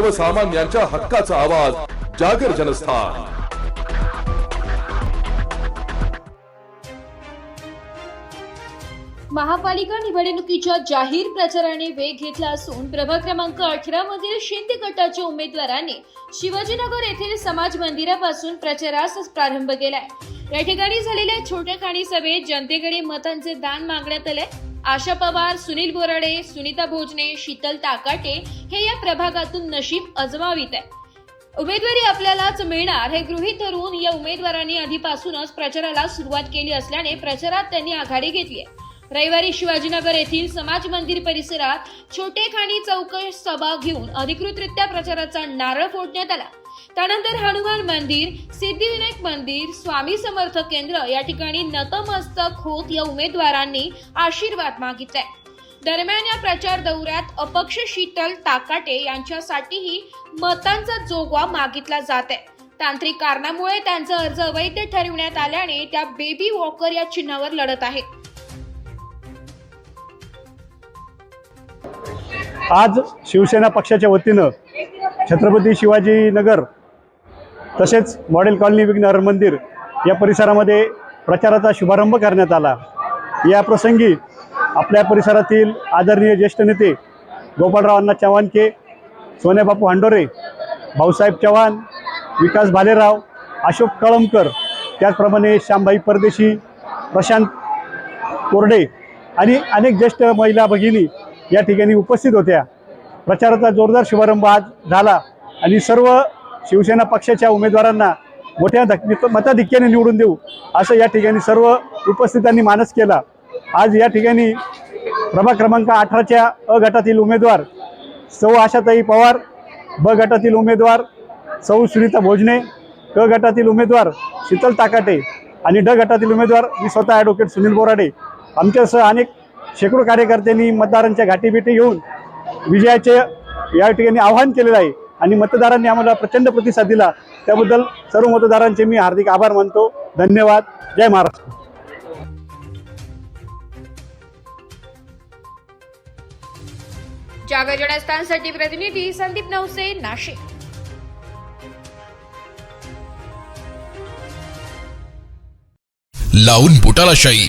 सर्वसामान्यांच्या हक्काचा आवाज जागर जनस्थान. महापालिका निवडणुकीच्या जाहीर प्रचाराने वेग घेतला असून प्रभाग क्रमांक अठरा मधील शिंदे गटाच्या उमेदवारांनी शिवाजीनगर येथील समाज मंदिरापासून प्रचारास प्रारंभ केलाय. या ठिकाणी झालेल्या छोट्या खाणी सभेत जनतेकडे मतांचे दान मागण्यात आले. आशा पवार सुनील बोराडे सुनीता भोजने शीतल ताकाटे हे या प्रभागातून नशीब अजमावित आहे. उमेदवारी आपल्यालाच मिळणार हे गृहीत धरून या उमेदवारांनी आधीपासूनच प्रचाराला सुरुवात केली असल्याने प्रचारात त्यांनी आघाडी घेतली आहे. रविवारी शिवाजीनगर येथील समाज मंदिर परिसरात छोटे खाणी चौकश सभा घेऊन अधिकृतरित्या प्रचाराचा नारळ फोडण्यात आला. त्यानंतर हनुमान मंदिर सिद्धिविनायक मंदिर स्वामी समर्थ केंद्र या ठिकाणी नतमस्तक होत या उमेदवारांनी आशीर्वाद मागितलाय दरम्यान या प्रचार दौऱ्यात अपक्ष शीतल ताकाटे यांच्यासाठीही मतांचा जोगवा मागितला जात आहे तांत्रिक कारणामुळे त्यांचा अर्ज अवैध ठरविण्यात आल्याने त्या बेबी वॉकर या चिन्हावर लढत आहेत आज शिवसेना पक्षाच्या वतीनं छत्रपती शिवाजीनगर तसेच मॉडेल कॉलनी विघ्नहर मंदिर या परिसरामध्ये प्रचाराचा शुभारंभ करण्यात आला. या प्रसंगी आपल्या परिसरातील आदरणीय ज्येष्ठ नेते गोपाळराव अण्णा चव्हाणके सोन्याबापू हांडोरे भाऊसाहेब चव्हाण विकास भालेराव अशोक कळमकर त्याचप्रमाणे श्यामबाई परदेशी प्रशांत कोरडे आणि अनेक ज्येष्ठ महिला भगिनी या ठिकाणी उपस्थित होत्या. प्रचाराचा जोरदार शुभारंभ आज झाला आणि सर्व शिवसेना पक्षाच्या उमेदवारांना मोठ्या धक मताधिक्याने निवडून देऊ असं या ठिकाणी सर्व उपस्थितांनी मानस केला. आज या ठिकाणी प्रभाग क्रमांक अठराच्या अ गटातील उमेदवार सौ आशाताई पवार ब गटातील उमेदवार सौ सुनीता भोजने क गटातील उमेदवार शीतल ताकाटे आणि ड गटातील उमेदवार मी स्वतः ॲडव्होकेट सुनील बोराडे. आमच्यासह अनेक शेकडो कार्यकर्त्यांनी मतदारांच्या गाठीभेटी घेऊन विजयाचे या ठिकाणी आवाहन केलेलं आहे. आणि मतदारांनी आम्हाला प्रचंड प्रतिसाद दिला. त्याबद्दल सर्व मतदारांचे मी हार्दिक आभार मानतो. धन्यवाद. जय महाराष्ट्र. जागर जनस्थानसाठी प्रतिनिधी संदीप नवसे नाशिक. लावून बोटाला शाही